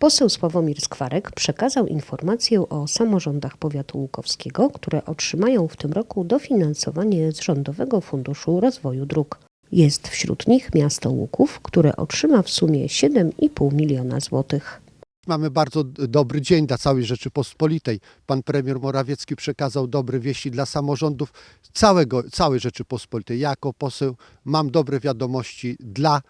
Poseł Sławomir Skwarek przekazał informację o samorządach powiatu łukowskiego, które otrzymają w tym roku dofinansowanie z Rządowego Funduszu Rozwoju Dróg. Jest wśród nich miasto Łuków, które otrzyma w sumie 7,5 miliona złotych. Mamy bardzo dobry dzień dla całej Rzeczypospolitej. Pan premier Morawiecki przekazał dobre wieści dla samorządów całego, całej Rzeczypospolitej. Ja jako poseł mam dobre wiadomości dla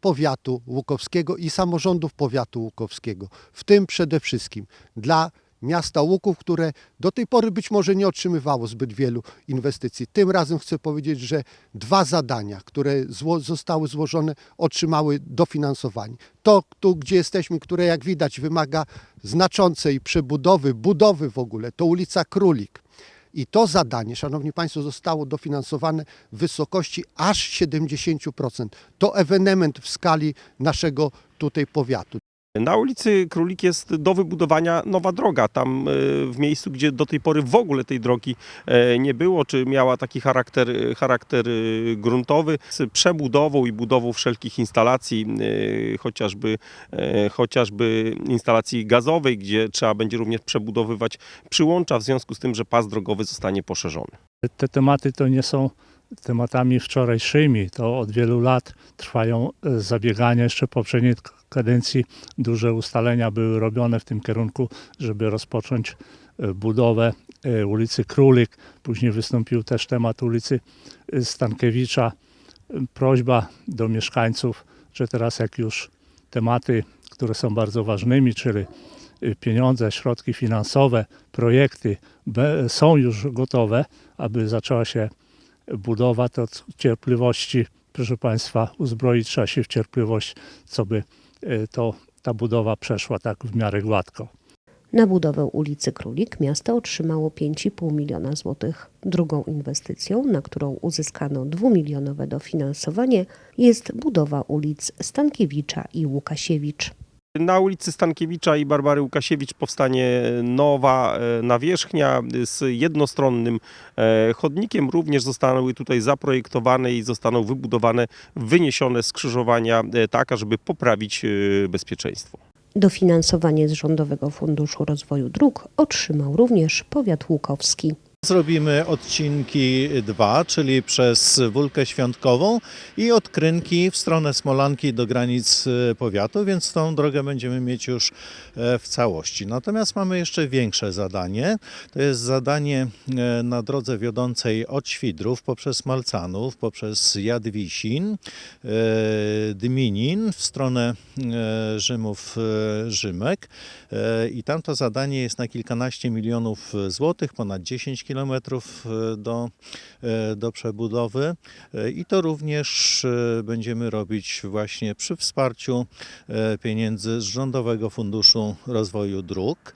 powiatu łukowskiego i samorządów powiatu łukowskiego. W tym przede wszystkim dla miasta Łuków, które do tej pory być może nie otrzymywało zbyt wielu inwestycji. Tym razem chcę powiedzieć, że dwa zadania, które zło, zostały złożone, otrzymały dofinansowanie. To, tu gdzie jesteśmy, które jak widać wymaga znaczącej przebudowy, budowy w ogóle, to ulica Królik. I to zadanie, Szanowni Państwo, zostało dofinansowane w wysokości aż 70%. To ewenement w skali naszego tutaj powiatu. Na ulicy Królik jest do wybudowania nowa droga. Tam e, w miejscu, gdzie do tej pory w ogóle tej drogi e, nie było, czy miała taki charakter, charakter e, gruntowy, z przebudową i budową wszelkich instalacji, chociażby, chociażby instalacji gazowej, gdzie trzeba będzie również przebudowywać przyłącza w związku z tym, że pas drogowy zostanie poszerzony. Te tematy to nie są tematami wczorajszymi. To od wielu lat trwają zabiegania. Jeszcze poprzedniej kadencji duże ustalenia były robione w tym kierunku, żeby rozpocząć e, budowę e, ulicy Królik. Później wystąpił też temat ulicy e, Stankiewicza. Prośba do mieszkańców, że teraz jak już tematy, które są bardzo ważnymi, czyli pieniądze, środki finansowe, projekty są już gotowe, aby zaczęła się budowa, to cierpliwości, proszę Państwa, uzbroić trzeba się w cierpliwość, co by to, ta budowa przeszła tak w miarę gładko. Na budowę ulicy Królik miasto otrzymało 5,5 miliona złotych. Drugą inwestycją, na którą uzyskano dwumilionowe dofinansowanie, jest budowa ulic Stankiewicza i Łukasiewicz. Na ulicy Stankiewicza i Barbary Łukasiewicz powstanie nowa e, nawierzchnia z jednostronnym e, chodnikiem. Również zostały tutaj zaprojektowane i zostaną wybudowane, wyniesione skrzyżowania e, tak, ażeby poprawić e, bezpieczeństwo. Dofinansowanie z Rządowego Funduszu Rozwoju Dróg otrzymał również powiat łukowski. Zrobimy odcinki dwa, czyli przez Wólkę Świątkową i od Krynki w stronę Smolanki do granic e, powiatu, więc tą drogę będziemy mieć już e, w całości. Natomiast mamy jeszcze większe zadanie. To jest zadanie e, na drodze wiodącej od Świdrów poprzez Malcanów, poprzez Jadwisin, Dminin w stronę Rzymów Rzymek. I tam to zadanie jest na kilkanaście milionów złotych, ponad 10 kilometrów e, do, e, do przebudowy. E, I to również będziemy robić właśnie przy wsparciu pieniędzy z Rządowego Funduszu Rozwoju Dróg.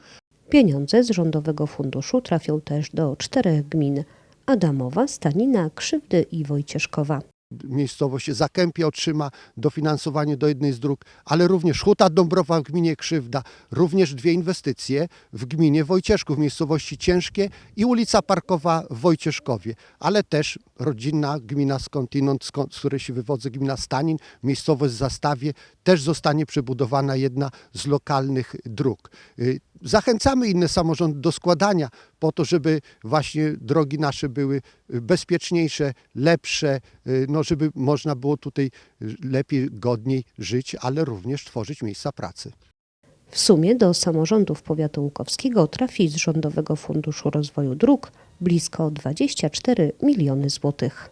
Pieniądze z Rządowego Funduszu trafią też do czterech gmin Adamowa, Stanina, Krzywdy i Wojcieszkowa. Miejscowość Zakępie otrzyma dofinansowanie do jednej z dróg, ale również Huta Dąbrowa w gminie Krzywda, również dwie inwestycje w gminie Wojcieszków, w miejscowości Ciężkie i ulica Parkowa w Wojcieszkowie, ale też rodzinna gmina skądinąd, skąd, z której się wywodzę, gmina Stanin, miejscowość Zastawie, też zostanie przebudowana jedna z lokalnych dróg. Y, Zachęcamy inne samorządy do składania po to, żeby właśnie drogi nasze były y, bezpieczniejsze, lepsze, y, no żeby można było tutaj lepiej, godniej żyć, ale również tworzyć miejsca pracy. W sumie do samorządów powiatu łukowskiego trafi z Rządowego Funduszu Rozwoju Dróg blisko 24 miliony złotych.